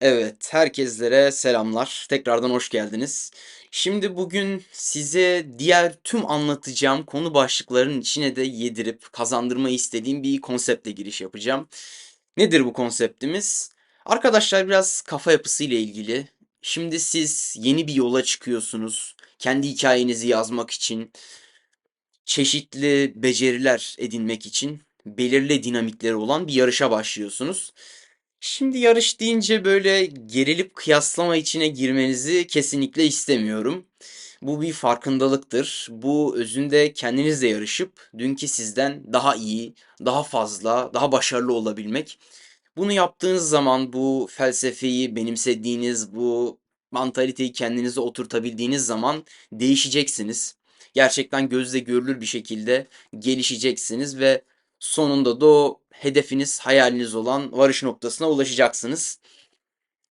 Evet, herkeslere selamlar. Tekrardan hoş geldiniz. Şimdi bugün size diğer tüm anlatacağım konu başlıklarının içine de yedirip kazandırmayı istediğim bir konseptle giriş yapacağım. Nedir bu konseptimiz? Arkadaşlar biraz kafa yapısı ile ilgili. Şimdi siz yeni bir yola çıkıyorsunuz. Kendi hikayenizi yazmak için, çeşitli beceriler edinmek için belirli dinamikleri olan bir yarışa başlıyorsunuz. Şimdi yarış deyince böyle gerilip kıyaslama içine girmenizi kesinlikle istemiyorum. Bu bir farkındalıktır. Bu özünde kendinizle yarışıp dünkü sizden daha iyi, daha fazla, daha başarılı olabilmek. Bunu yaptığınız zaman bu felsefeyi benimsediğiniz, bu mantaliteyi kendinize oturtabildiğiniz zaman değişeceksiniz. Gerçekten gözle görülür bir şekilde gelişeceksiniz ve sonunda da o hedefiniz, hayaliniz olan varış noktasına ulaşacaksınız.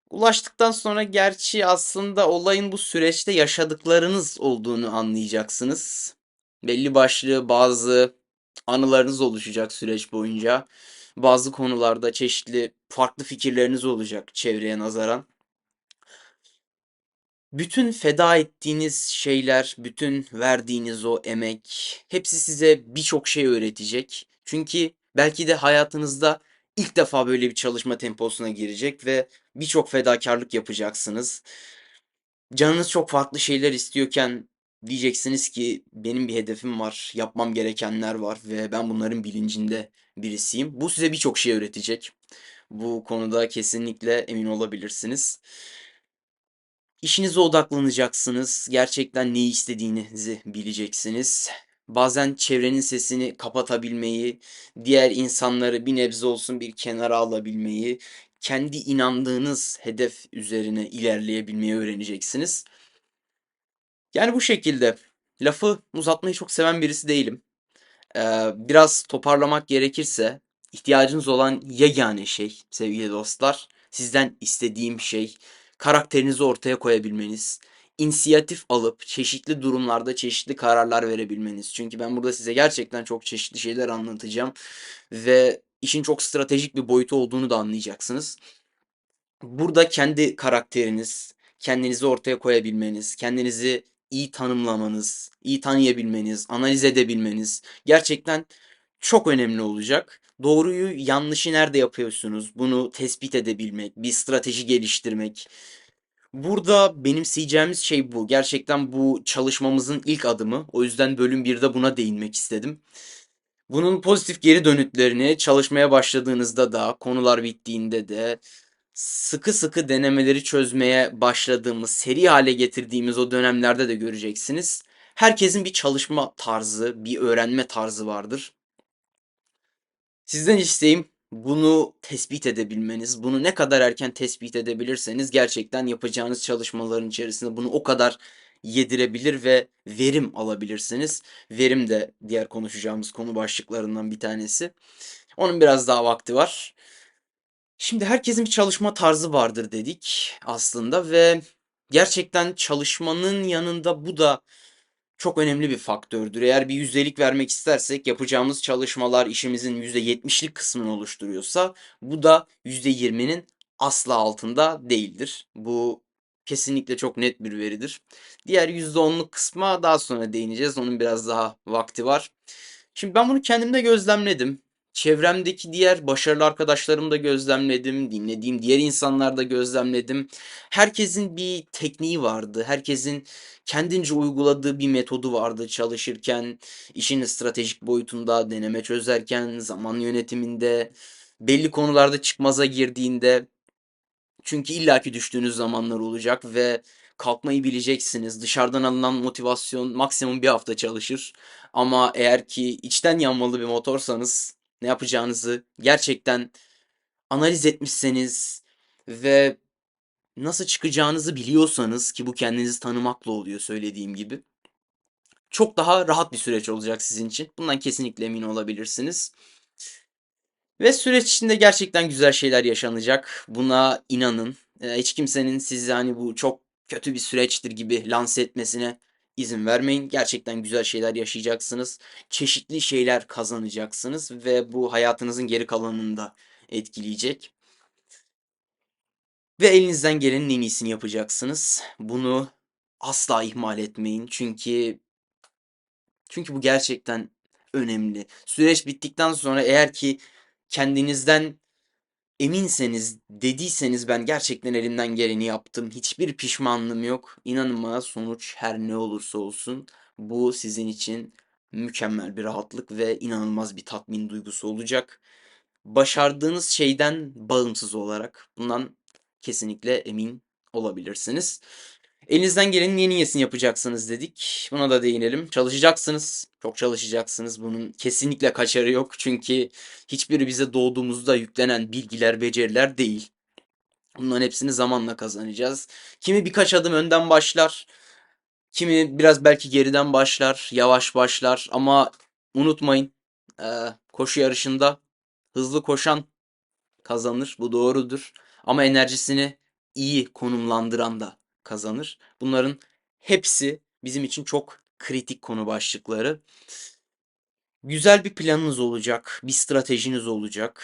Ulaştıktan sonra gerçi aslında olayın bu süreçte yaşadıklarınız olduğunu anlayacaksınız. Belli başlı bazı anılarınız oluşacak süreç boyunca. Bazı konularda çeşitli farklı fikirleriniz olacak çevreye nazaran. Bütün feda ettiğiniz şeyler, bütün verdiğiniz o emek, hepsi size birçok şey öğretecek. Çünkü belki de hayatınızda ilk defa böyle bir çalışma temposuna girecek ve birçok fedakarlık yapacaksınız. Canınız çok farklı şeyler istiyorken diyeceksiniz ki benim bir hedefim var, yapmam gerekenler var ve ben bunların bilincinde birisiyim. Bu size birçok şey öğretecek. Bu konuda kesinlikle emin olabilirsiniz. İşinize odaklanacaksınız. Gerçekten ne istediğinizi bileceksiniz. Bazen çevrenin sesini kapatabilmeyi, diğer insanları bir nebze olsun bir kenara alabilmeyi, kendi inandığınız hedef üzerine ilerleyebilmeyi öğreneceksiniz. Yani bu şekilde. Lafı uzatmayı çok seven birisi değilim. Ee, biraz toparlamak gerekirse ihtiyacınız olan yegane şey sevgili dostlar, sizden istediğim şey karakterinizi ortaya koyabilmeniz, inisiyatif alıp çeşitli durumlarda çeşitli kararlar verebilmeniz. Çünkü ben burada size gerçekten çok çeşitli şeyler anlatacağım ve işin çok stratejik bir boyutu olduğunu da anlayacaksınız. Burada kendi karakteriniz, kendinizi ortaya koyabilmeniz, kendinizi iyi tanımlamanız, iyi tanıyabilmeniz, analiz edebilmeniz gerçekten çok önemli olacak. Doğruyu, yanlışı nerede yapıyorsunuz? Bunu tespit edebilmek, bir strateji geliştirmek. Burada benimseyeceğimiz şey bu. Gerçekten bu çalışmamızın ilk adımı. O yüzden bölüm 1'de buna değinmek istedim. Bunun pozitif geri dönütlerini çalışmaya başladığınızda da, konular bittiğinde de, sıkı sıkı denemeleri çözmeye başladığımız, seri hale getirdiğimiz o dönemlerde de göreceksiniz. Herkesin bir çalışma tarzı, bir öğrenme tarzı vardır. Sizden isteğim bunu tespit edebilmeniz. Bunu ne kadar erken tespit edebilirseniz gerçekten yapacağınız çalışmaların içerisinde bunu o kadar yedirebilir ve verim alabilirsiniz. Verim de diğer konuşacağımız konu başlıklarından bir tanesi. Onun biraz daha vakti var. Şimdi herkesin bir çalışma tarzı vardır dedik aslında ve gerçekten çalışmanın yanında bu da çok önemli bir faktördür. Eğer bir yüzdelik vermek istersek yapacağımız çalışmalar işimizin %70'lik kısmını oluşturuyorsa bu da %20'nin asla altında değildir. Bu kesinlikle çok net bir veridir. Diğer %10'luk kısma daha sonra değineceğiz. Onun biraz daha vakti var. Şimdi ben bunu kendimde gözlemledim. Çevremdeki diğer başarılı arkadaşlarımı da gözlemledim. Dinlediğim diğer insanlar da gözlemledim. Herkesin bir tekniği vardı. Herkesin kendince uyguladığı bir metodu vardı çalışırken, işin stratejik boyutunda, deneme çözerken, zaman yönetiminde, belli konularda çıkmaza girdiğinde. Çünkü illaki düştüğünüz zamanlar olacak ve kalkmayı bileceksiniz. Dışarıdan alınan motivasyon maksimum bir hafta çalışır. Ama eğer ki içten yanmalı bir motorsanız ne yapacağınızı gerçekten analiz etmişseniz ve nasıl çıkacağınızı biliyorsanız ki bu kendinizi tanımakla oluyor söylediğim gibi. Çok daha rahat bir süreç olacak sizin için. Bundan kesinlikle emin olabilirsiniz. Ve süreç içinde gerçekten güzel şeyler yaşanacak. Buna inanın. Hiç kimsenin sizi hani bu çok kötü bir süreçtir gibi lanse etmesine izin vermeyin. Gerçekten güzel şeyler yaşayacaksınız. Çeşitli şeyler kazanacaksınız ve bu hayatınızın geri kalanını da etkileyecek. Ve elinizden gelenin en iyisini yapacaksınız. Bunu asla ihmal etmeyin. Çünkü çünkü bu gerçekten önemli. Süreç bittikten sonra eğer ki kendinizden eminseniz, dediyseniz ben gerçekten elimden geleni yaptım. Hiçbir pişmanlığım yok. İnanın bana sonuç her ne olursa olsun bu sizin için mükemmel bir rahatlık ve inanılmaz bir tatmin duygusu olacak. Başardığınız şeyden bağımsız olarak bundan kesinlikle emin olabilirsiniz. Elinizden gelenin en iyisini yapacaksınız dedik. Buna da değinelim. Çalışacaksınız. Çok çalışacaksınız. Bunun kesinlikle kaçarı yok. Çünkü hiçbiri bize doğduğumuzda yüklenen bilgiler, beceriler değil. Bunların hepsini zamanla kazanacağız. Kimi birkaç adım önden başlar. Kimi biraz belki geriden başlar, yavaş başlar ama unutmayın eee, koşu yarışında hızlı koşan kazanır. Bu doğrudur. Ama enerjisini iyi konumlandıran da kazanır. Bunların hepsi bizim için çok kritik konu başlıkları. Güzel bir planınız olacak, bir stratejiniz olacak.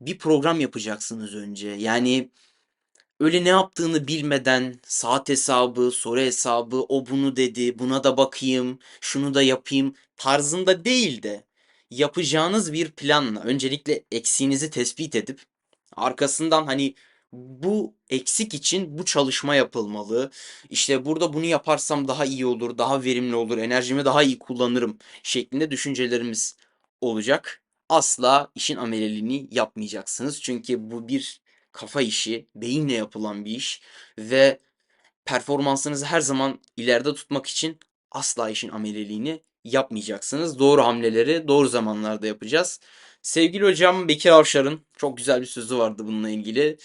Bir program yapacaksınız önce. Yani öyle ne yaptığını bilmeden saat hesabı, soru hesabı, o bunu dedi, buna da bakayım, şunu da yapayım tarzında değil de yapacağınız bir planla öncelikle eksiğinizi tespit edip arkasından hani bu eksik için bu çalışma yapılmalı. İşte burada bunu yaparsam daha iyi olur, daha verimli olur, enerjimi daha iyi kullanırım şeklinde düşüncelerimiz olacak. Asla işin ameliyatını yapmayacaksınız. Çünkü bu bir kafa işi, beyinle yapılan bir iş ve performansınızı her zaman ileride tutmak için asla işin ameliyatını yapmayacaksınız. Doğru hamleleri doğru zamanlarda yapacağız. Sevgili hocam Bekir Avşar'ın çok güzel bir sözü vardı bununla ilgili.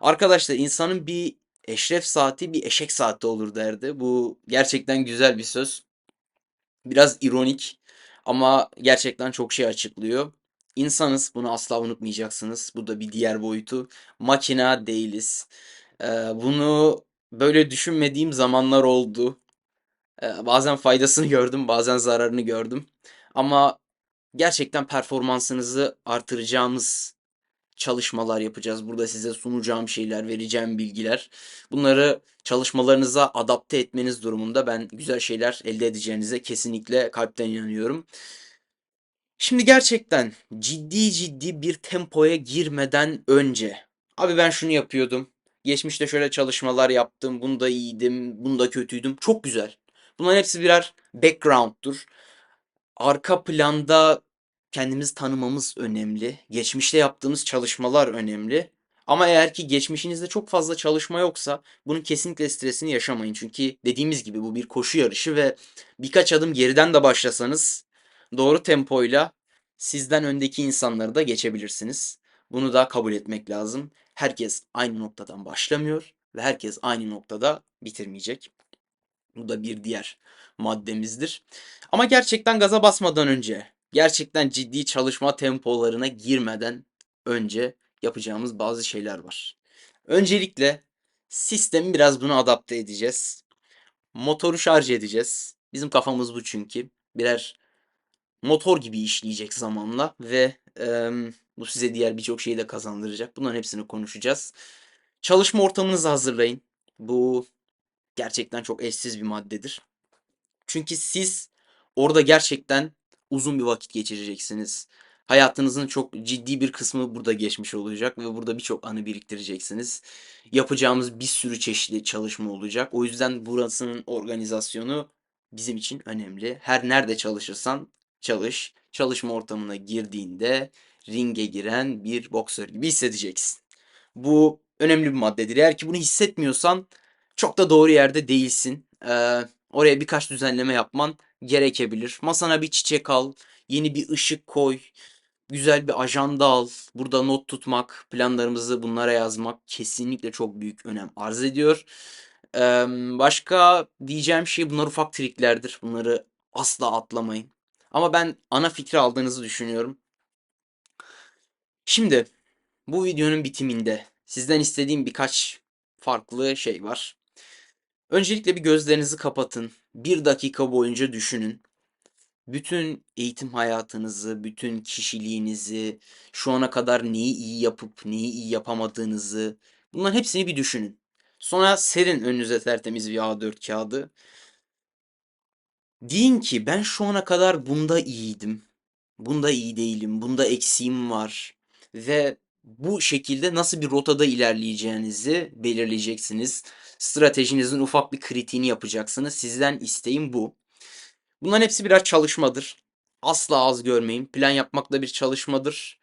Arkadaşlar insanın bir eşref saati bir eşek saati olur derdi. Bu gerçekten güzel bir söz. Biraz ironik ama gerçekten çok şey açıklıyor. İnsanız, bunu asla unutmayacaksınız. Bu da bir diğer boyutu. Makina değiliz. Ee, bunu böyle düşünmediğim zamanlar oldu. Ee, bazen faydasını gördüm, bazen zararını gördüm. Ama gerçekten performansınızı artıracağımız çalışmalar yapacağız. Burada size sunacağım şeyler, vereceğim bilgiler. Bunları çalışmalarınıza adapte etmeniz durumunda ben güzel şeyler elde edeceğinize kesinlikle kalpten inanıyorum. Şimdi gerçekten ciddi ciddi bir tempoya girmeden önce abi ben şunu yapıyordum. Geçmişte şöyle çalışmalar yaptım. Bunda iyiydim, bunda kötüydüm. Çok güzel. Bunların hepsi birer background'dur. Arka planda kendimizi tanımamız önemli. Geçmişte yaptığımız çalışmalar önemli. Ama eğer ki geçmişinizde çok fazla çalışma yoksa bunun kesinlikle stresini yaşamayın. Çünkü dediğimiz gibi bu bir koşu yarışı ve birkaç adım geriden de başlasanız doğru tempoyla sizden öndeki insanları da geçebilirsiniz. Bunu da kabul etmek lazım. Herkes aynı noktadan başlamıyor ve herkes aynı noktada bitirmeyecek. Bu da bir diğer maddemizdir. Ama gerçekten gaza basmadan önce, gerçekten ciddi çalışma tempolarına girmeden önce yapacağımız bazı şeyler var. Öncelikle sistemi biraz buna adapte edeceğiz. Motoru şarj edeceğiz. Bizim kafamız bu çünkü. Birer motor gibi işleyecek zamanla ve em, bu size diğer birçok şeyi de kazandıracak. Bunların hepsini konuşacağız. Çalışma ortamınızı hazırlayın. Bu gerçekten çok eşsiz bir maddedir. Çünkü siz orada gerçekten uzun bir vakit geçireceksiniz. Hayatınızın çok ciddi bir kısmı burada geçmiş olacak ve burada birçok anı biriktireceksiniz. Yapacağımız bir sürü çeşitli çalışma olacak. O yüzden burasının organizasyonu bizim için önemli. Her nerede çalışırsan çalış. Çalışma ortamına girdiğinde ringe giren bir boksör gibi hissedeceksin. Bu önemli bir maddedir. Eğer ki bunu hissetmiyorsan çok da doğru yerde değilsin. Ee, oraya birkaç düzenleme yapman gerekebilir. Masana bir çiçek al, yeni bir ışık koy, güzel bir ajanda al. Burada not tutmak, planlarımızı bunlara yazmak kesinlikle çok büyük önem arz ediyor. Ee, başka diyeceğim şey bunlar ufak triklerdir. Bunları asla atlamayın. Ama ben ana fikri aldığınızı düşünüyorum. Şimdi bu videonun bitiminde sizden istediğim birkaç farklı şey var. Öncelikle bir gözlerinizi kapatın. Bir dakika boyunca düşünün. Bütün eğitim hayatınızı, bütün kişiliğinizi, şu ana kadar neyi iyi yapıp neyi iyi yapamadığınızı Bunların hepsini bir düşünün. Sonra serin önünüze tertemiz bir A4 kağıdı. Deyin ki ben şu ana kadar bunda iyiydim. Bunda iyi değilim. Bunda eksiğim var. Ve bu şekilde nasıl bir rotada ilerleyeceğinizi belirleyeceksiniz. Stratejinizin ufak bir kritiğini yapacaksınız. Sizden isteğim bu. Bunların hepsi birer çalışmadır. Asla az görmeyin. Plan yapmak da bir çalışmadır.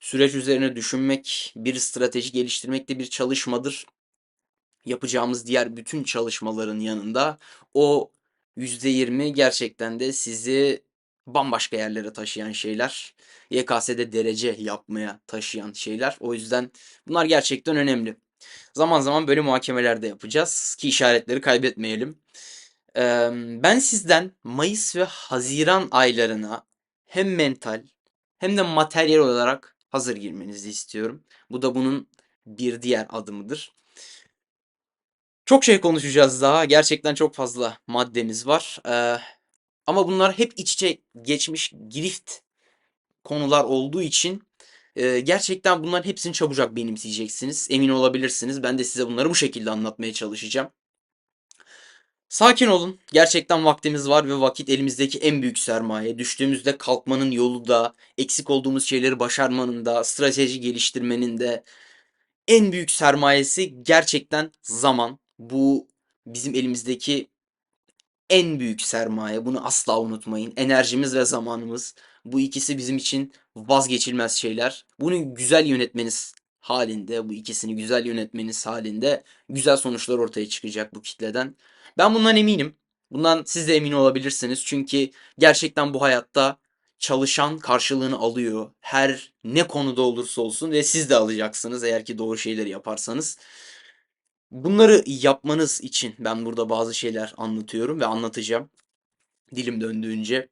Süreç üzerine düşünmek, bir strateji geliştirmek de bir çalışmadır. Yapacağımız diğer bütün çalışmaların yanında o %20 gerçekten de sizi bambaşka yerlere taşıyan şeyler. YKS'de derece yapmaya taşıyan şeyler. O yüzden bunlar gerçekten önemli. Zaman zaman böyle muhakemeler de yapacağız ki işaretleri kaybetmeyelim. Ben sizden Mayıs ve Haziran aylarına hem mental hem de materyal olarak hazır girmenizi istiyorum. Bu da bunun bir diğer adımıdır. Çok şey konuşacağız daha. Gerçekten çok fazla maddemiz var. Eee, ama bunlar hep iç içe geçmiş girift konular olduğu için eee, gerçekten bunların hepsini çabucak benimseyeceksiniz. Emin olabilirsiniz. Ben de size bunları bu şekilde anlatmaya çalışacağım. Sakin olun. Gerçekten vaktimiz var ve vakit elimizdeki en büyük sermaye. Düştüğümüzde kalkmanın yolu da, eksik olduğumuz şeyleri başarmanın da, strateji geliştirmenin de en büyük sermayesi gerçekten zaman. Bu bizim elimizdeki en büyük sermaye. Bunu asla unutmayın. Enerjimiz ve zamanımız. Bu ikisi bizim için vazgeçilmez şeyler. Bunu güzel yönetmeniz halinde, bu ikisini güzel yönetmeniz halinde güzel sonuçlar ortaya çıkacak bu kitleden. Ben bundan eminim. Bundan siz de emin olabilirsiniz. Çünkü gerçekten bu hayatta çalışan karşılığını alıyor. Her ne konuda olursa olsun ve siz de alacaksınız eğer ki doğru şeyleri yaparsanız. Bunları yapmanız için ben burada bazı şeyler anlatıyorum ve anlatacağım. Dilim döndüğünce.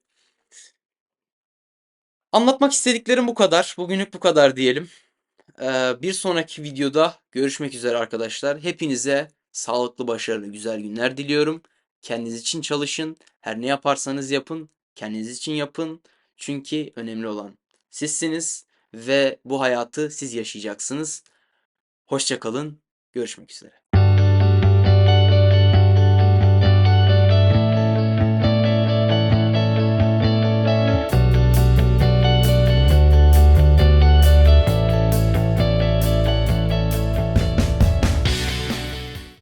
Anlatmak istediklerim bu kadar. Bugünlük bu kadar diyelim. Ee, bir sonraki videoda görüşmek üzere arkadaşlar. Hepinize sağlıklı, başarılı, güzel günler diliyorum. Kendiniz için çalışın. Her ne yaparsanız yapın. Kendiniz için yapın. Çünkü önemli olan sizsiniz ve bu hayatı siz yaşayacaksınız. Hoşça kalın. Görüşmek üzere.